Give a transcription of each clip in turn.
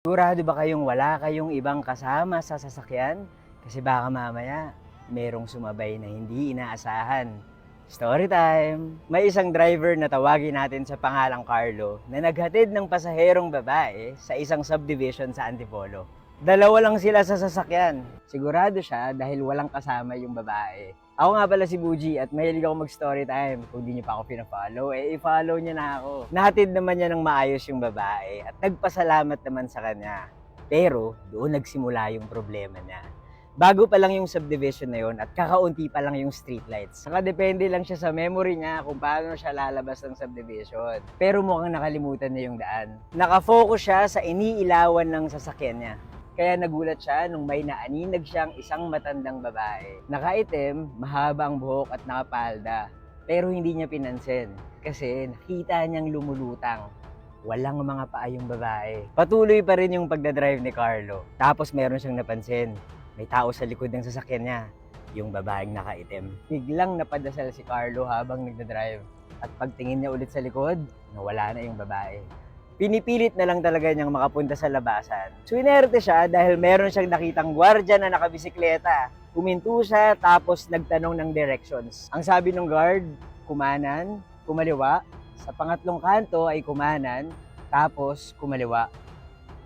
Sigurado ba kayong wala kayong ibang kasama sa sasakyan? Kasi baka mamaya merong sumabay na hindi inaasahan. Story time! May isang driver na tawagin natin sa pangalang Carlo na naghatid ng pasaherong babae sa isang subdivision sa Antipolo. Dalawa lang sila sa sasakyan. Sigurado siya dahil walang kasama yung babae. Ako nga pala si Buji at mahilig ako mag-story time. Kung di niyo pa ako pina-follow, eh i-follow niyo na ako. Nahatid naman niya ng maayos yung babae at nagpasalamat naman sa kanya. Pero doon nagsimula yung problema niya. Bago pa lang yung subdivision na yun at kakaunti pa lang yung streetlights. Saka depende lang siya sa memory niya kung paano siya lalabas ng subdivision. Pero mukhang nakalimutan niya yung daan. Nakafocus siya sa iniilawan ng sasakyan niya. Kaya nagulat siya nung may naaninag siyang isang matandang babae. Nakaitim, mahaba ang buhok at nakapalda. Pero hindi niya pinansin kasi nakita niyang lumulutang. Walang mga paa yung babae. Patuloy pa rin yung pagdadrive ni Carlo. Tapos meron siyang napansin. May tao sa likod ng sasakyan niya. Yung babaeng nakaitim. Biglang napadasal si Carlo habang nagdadrive. At pagtingin niya ulit sa likod, nawala na yung babae pinipilit na lang talaga niyang makapunta sa labasan. Swinerte siya dahil meron siyang nakitang gwardya na nakabisikleta. Huminto siya tapos nagtanong ng directions. Ang sabi ng guard, kumanan, kumaliwa. Sa pangatlong kanto ay kumanan, tapos kumaliwa.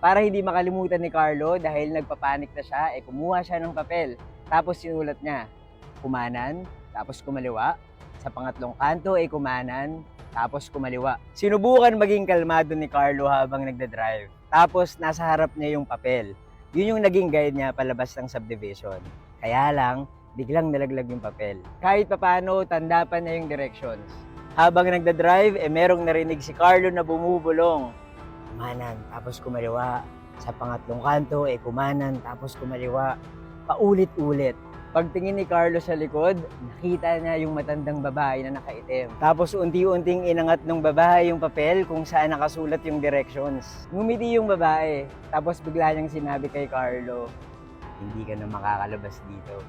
Para hindi makalimutan ni Carlo dahil nagpapanik na siya, eh kumuha siya ng papel. Tapos sinulat niya, kumanan, tapos kumaliwa. Sa pangatlong kanto ay kumanan, tapos kumaliwa. Sinubukan maging kalmado ni Carlo habang nagda-drive. Tapos nasa harap niya yung papel. Yun yung naging guide niya palabas ng subdivision. Kaya lang, biglang nalaglag yung papel. Kahit papano, tanda pa niya yung directions. Habang nagda-drive, eh merong narinig si Carlo na bumubulong. Kumanan, tapos kumaliwa. Sa pangatlong kanto, eh kumanan, tapos kumaliwa. Paulit-ulit. Pagtingin ni Carlo sa likod, nakita niya yung matandang babae na nakaitim. Tapos unti-unting inangat ng babae yung papel kung saan nakasulat yung directions. Ngumiti yung babae, tapos bigla niyang sinabi kay Carlo, hindi ka na makakalabas dito.